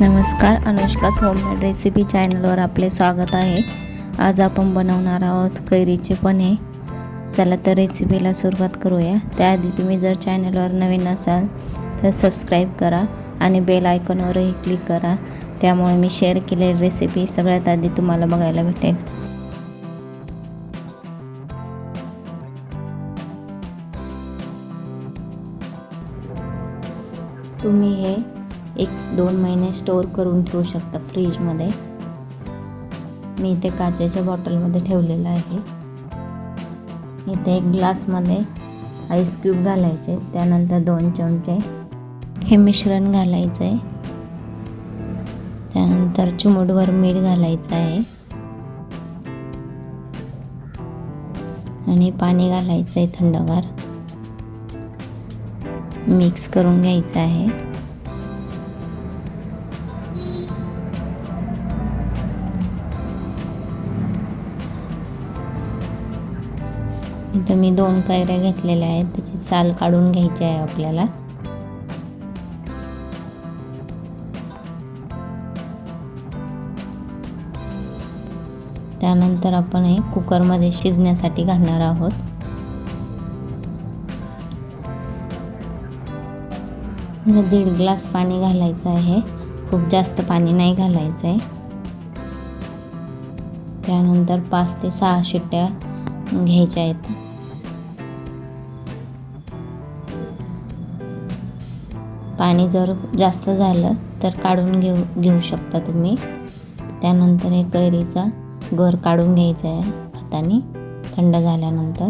नमस्कार अनुष्काच homemade recipe चॅनलवर आपले स्वागत आहे. आज आपण बनवणार आहोत कैरीचे पने. चला तर रेसिपीला सुरुवात करूया. त्याआधी तुम्ही जर चॅनलवर नवीन असाल तर सबस्क्राईब करा आणि बेल आयकॉनवरही क्लिक करा. त्यामुळे मी शेअर केलेली रेसिपी सगळ्यात आधी तुम्हाला बघायला भेटेल. तुम्ही हे एक दोन महिने स्टोअर करून ठेवू शकता फ्रीजमध्ये मी इथे काचेच्या बॉटलमध्ये ठेवलेलं आहे. इथे एक ग्लासमध्ये आईस क्यूब घालायचे त्यानंतर दोन चमचे हे मिश्रण घालायचं आहे त्यानंतर चिमूटभर मीठ घालायचं आहे आणि पाणी घालायचं आहे थंडगार. मिक्स करून घ्यायचं आहे. इथं मी दोन कैऱ्या घेतलेल्या आहेत. त्याची साल काढून घ्यायची आहे आपल्याला. त्यानंतर आपण हे कुकरमध्ये शिजण्यासाठी घालणार आहोत. दीड ग्लास पाणी घालायचं आहे. खूप जास्त पाणी नाही घालायचं आहे त्यानंतर पाच ते सहा शिट्ट्या घ्यायच्या आहेत. पाणी जर जास्त झालं तर काढून घेऊ घेऊ शकता तुम्ही. त्यानंतर हे कैरीचा गर काढून घ्यायचा आहे हाताने थंड झाल्यानंतर.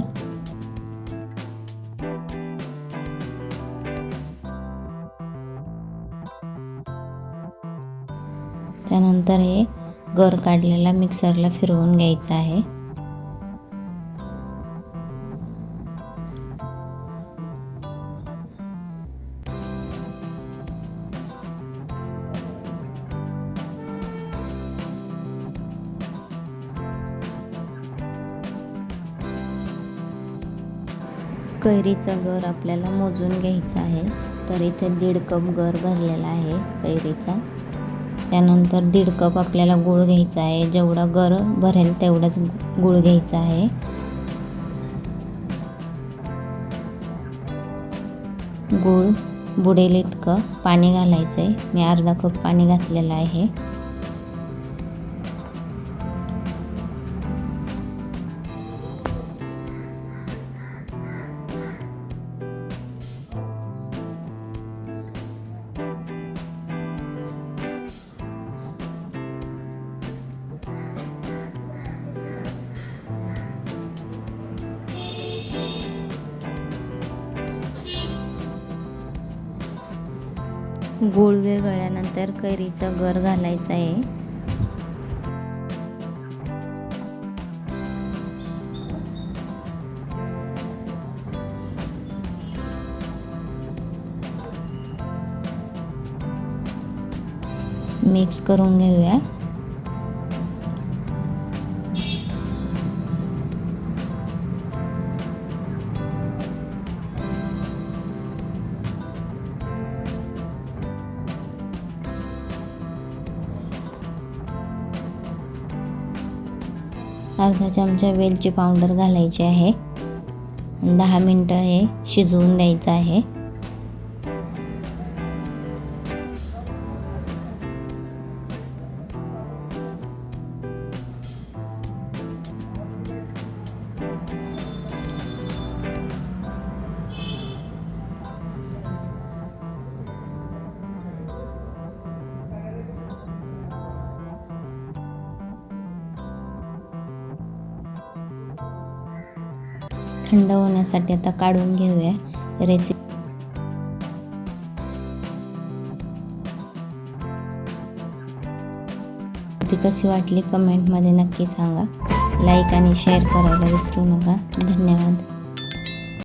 त्यानंतर हे गर काढलेला मिक्सरला फिरवून घ्यायचं आहे. कैरीचं गर आपल्याला मोजून घ्यायचं आहे. तर इथे दीड कप गर भरलेला आहे कैरीचा. त्यानंतर दीड कप आपल्याला गूळ घ्यायचा आहे. जेवढा गर भरेल तेवढाच गूळ घ्यायचा आहे. गूळ बुडेल इतकं पाणी घालायचं आहे मी अर्धा कप पाणी घातलेलं आहे. गूळ विरघळल्यानंतर कैरीचा गर घालायचा आहे. मिक्स करून घेऊया. अर्धा चमचा वेलची पावडर घालायची आहे. दहा मिनटं हे शिजवून द्यायचं आहे. थंड होण्यासाठी आता काढून घेऊया रेसिपी कशी वाटली कमेंटमध्ये नक्की सांगा. लाईक आणि शेअर करायला विसरू नका. धन्यवाद.